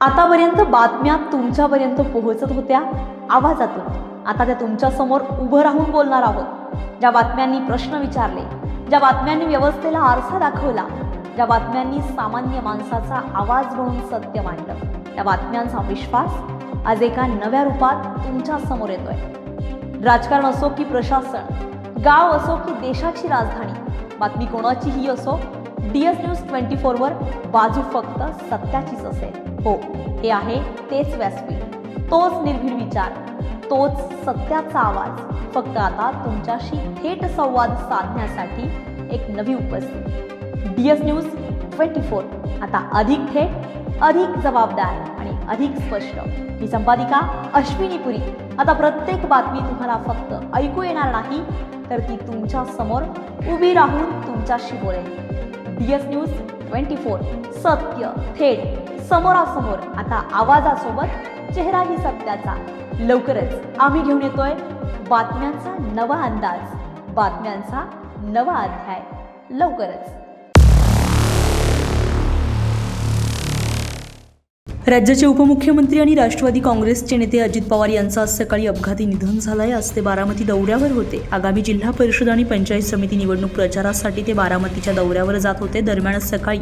आतापर्यंत बातम्या तुमच्यापर्यंत पोहोचत होत्या. आवाजातून. आता त्या तुमच्यासमोर उभं राहून बोलणार आहोत. ज्या बातम्यांनी प्रश्न विचारले ज्या बातम्यांनी व्यवस्थेला आरसा दाखवला ज्या बातम्यांनी सामान्य माणसाचा आवाज म्हणून सत्य मांडलं त्या बातम्यांचा विश्वास आज एका नव्या रूपात तुमच्यासमोर येतोय. राजकारण असो की प्रशासन गाव असो की देशाची राजधानी बातमी कोणाचीही असो डी एस न्यूज ट्वेंटी फोरवर बाजू फक्त सत्याचीच असेल. हो हे आहे तेच व्यासपीठ. तोच निर्भीड विचार. तोच सत्याचा आवाज. फक्त आता तुमच्याशी थेट संवाद साधण्यासाठी एक नवी उपस्थिती. D S news twenty four आता अधिक थेट अधिक जबाबदार आणि अधिक स्पष्ट. ही संपादिका अश्विनी पुरी. आता प्रत्येक बातमी तुम्हाला फक्त ऐकू येणार नाही तर ती तुमच्यासमोर उभी राहून तुमच्याशी बोलेल. D S news twenty four सत्य थेट समोरासमोर. आता आवाजासोबत चेहराही सत्याचा. लवकरच आम्ही घेऊन येतोय बातम्यांचा नवा अंदाज. बातम्यांचा नवा अध्याय. लवकरच. राज्याचे उपमुख्यमंत्री आणि राष्ट्रवादी काँग्रेसचे नेते अजित पवार यांचं आज सकाळी अपघाती निधन झालंय. आज ते बारामती दौऱ्यावर होते. आगामी जिल्हा परिषद आणि पंचायत समिती निवडणूक प्रचारासाठी ते बारामतीच्या दौऱ्यावर जात होते. दरम्यान सकाळी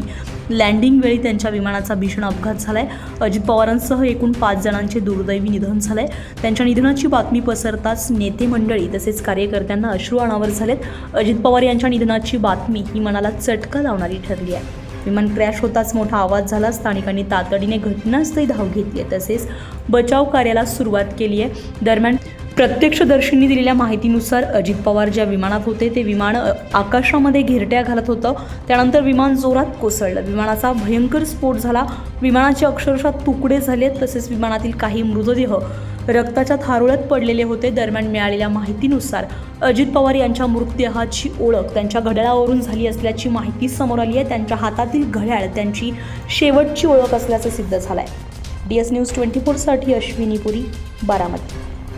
लँडिंग वेळी त्यांच्या विमानाचा भीषण अपघात झालाय. अजित पवारांसह एकूण पाच जणांचे दुर्दैवी निधन झालंय. त्यांच्या निधनाची बातमी पसरताच नेते मंडळी तसेच कार्यकर्त्यांना अश्रू अनावर झालेत. अजित पवार यांच्या निधनाची बातमी ही मनाला चटका लावणारी ठरली आहे. विमान क्रॅश होताच मोठा आवाज झाला. स्थानिकांनी तातडीने घटनास्थळी धाव घेतली आहे. तसेच बचाव कार्याला सुरुवात केली आहे. दरम्यान प्रत्यक्षदर्शींनी दिलेल्या माहितीनुसार अजित पवार ज्या विमानात होते ते विमान आकाशामध्ये घेरट्या घालत होतं. त्यानंतर विमान जोरात कोसळलं. विमानाचा भयंकर स्फोट झाला. विमानाचे अक्षरशः तुकडे झाले. तसेच विमानातील काही मृतदेह रक्ताच्या थारोळ्यात पडलेले होते दरम्यान मिळालेल्या माहितीनुसार अजित पवार यांच्या मृतदेहाची ओळख त्यांच्या घड्याळावरून झाली असल्याची माहिती समोर आली आहे. त्यांच्या हातातील घड्याळ त्यांची शेवटची ओळख असल्याचं सिद्ध झालं आहे डी एस न्यूज ट्वेंटी फोरसाठी अश्विनी पुरी बारामती.